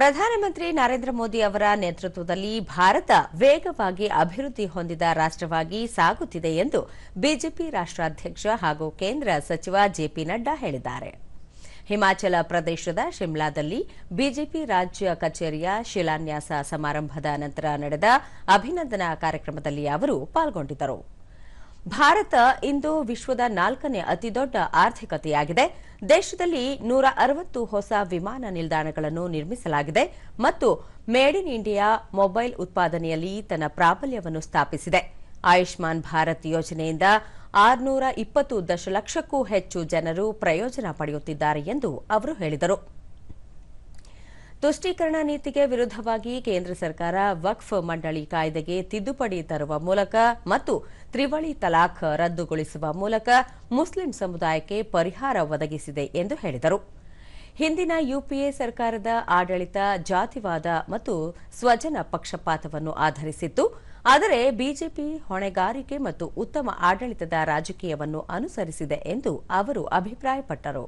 ಪ್ರಧಾನಮಂತ್ರಿ ನರೇಂದ್ರ ಮೋದಿ ಅವರ ನೇತೃತ್ವದಲ್ಲಿ ಭಾರತ ವೇಗವಾಗಿ ಅಭಿವೃದ್ಧಿ ಹೊಂದಿದ ರಾಷ್ಟವಾಗಿ ಸಾಗುತ್ತಿದೆ ಎಂದು ಬಿಜೆಪಿ ರಾಷ್ಟ್ರಾಧ್ಯಕ್ಷ ಹಾಗೂ ಕೇಂದ್ರ ಸಚಿವ ಜೆಪಿ ನಡ್ಡಾ ಹೇಳಿದ್ದಾರೆ. ಹಿಮಾಚಲ ಪ್ರದೇಶದ ಶಿಮ್ಲಾದಲ್ಲಿ ಬಿಜೆಪಿ ರಾಜ್ಯ ಕಚೇರಿಯ ಶಿಲಾನ್ಯಾಸ ಸಮಾರಂಭದ ನಂತರ ನಡೆದ ಅಭಿನಂದನಾ ಕಾರ್ಯಕ್ರಮದಲ್ಲಿ ಅವರು ಪಾಲ್ಗೊಂಡಿದ್ದರು. ಭಾರತ ಇಂದು ವಿಶ್ವದ ನಾಲ್ಕನೇ ಅತಿದೊಡ್ಡ ಆರ್ಥಿಕತೆಯಾಗಿದೆ. ದೇಶದಲ್ಲಿ ನೂರ ಅರವತ್ತು ಹೊಸ ವಿಮಾನ ನಿಲ್ದಾಣಗಳನ್ನು ನಿರ್ಮಿಸಲಾಗಿದೆ ಮತ್ತು ಮೇಡ್ ಇನ್ ಇಂಡಿಯಾ ಮೊಬೈಲ್ ಉತ್ಪಾದನೆಯಲ್ಲಿ ತನ್ನ ಪ್ರಾಬಲ್ಯವನ್ನು ಸ್ಥಾಪಿಸಿದೆ. ಆಯುಷ್ಮಾನ್ ಭಾರತ್ ಯೋಜನೆಯಿಂದ ಆರುನೂರ ಇಪ್ಪತ್ತು ದಶಲಕ್ಷಕ್ಕೂ ಹೆಚ್ಚು ಜನರು ಪ್ರಯೋಜನ ಪಡೆಯುತ್ತಿದ್ದಾರೆ ಎಂದು ಅವರು ಹೇಳಿದರು. ತುಷ್ಟೀಕರಣ ನೀತಿಗೆ ವಿರುದ್ಧವಾಗಿ ಕೇಂದ್ರ ಸರ್ಕಾರ ವಕ್ಫ್ ಮಂಡಳಿ ಕಾಯ್ದೆಗೆ ತಿದ್ದುಪಡಿ ತರುವ ಮೂಲಕ ಮತ್ತು ತ್ರಿವಳಿ ತಲಾಖ್ ರದ್ದುಗೊಳಿಸುವ ಮೂಲಕ ಮುಸ್ಲಿಂ ಸಮುದಾಯಕ್ಕೆ ಪರಿಹಾರ ಒದಗಿಸಿದೆ ಎಂದು ಹೇಳಿದರು. ಹಿಂದಿನ ಯುಪಿಎ ಸರ್ಕಾರದ ಆಡಳಿತ ಜಾತಿವಾದ ಮತ್ತು ಸ್ವಜನ ಪಕ್ಷಪಾತವನ್ನು ಆಧರಿಸಿತ್ತು. ಆದರೆ ಬಿಜೆಪಿ ಹೊಣೆಗಾರಿಕೆ ಮತ್ತು ಉತ್ತಮ ಆಡಳಿತದ ರಾಜಕೀಯವನ್ನು ಅನುಸರಿಸಿದೆ ಎಂದು ಅವರು ಅಭಿಪ್ರಾಯಪಟ್ಟರು.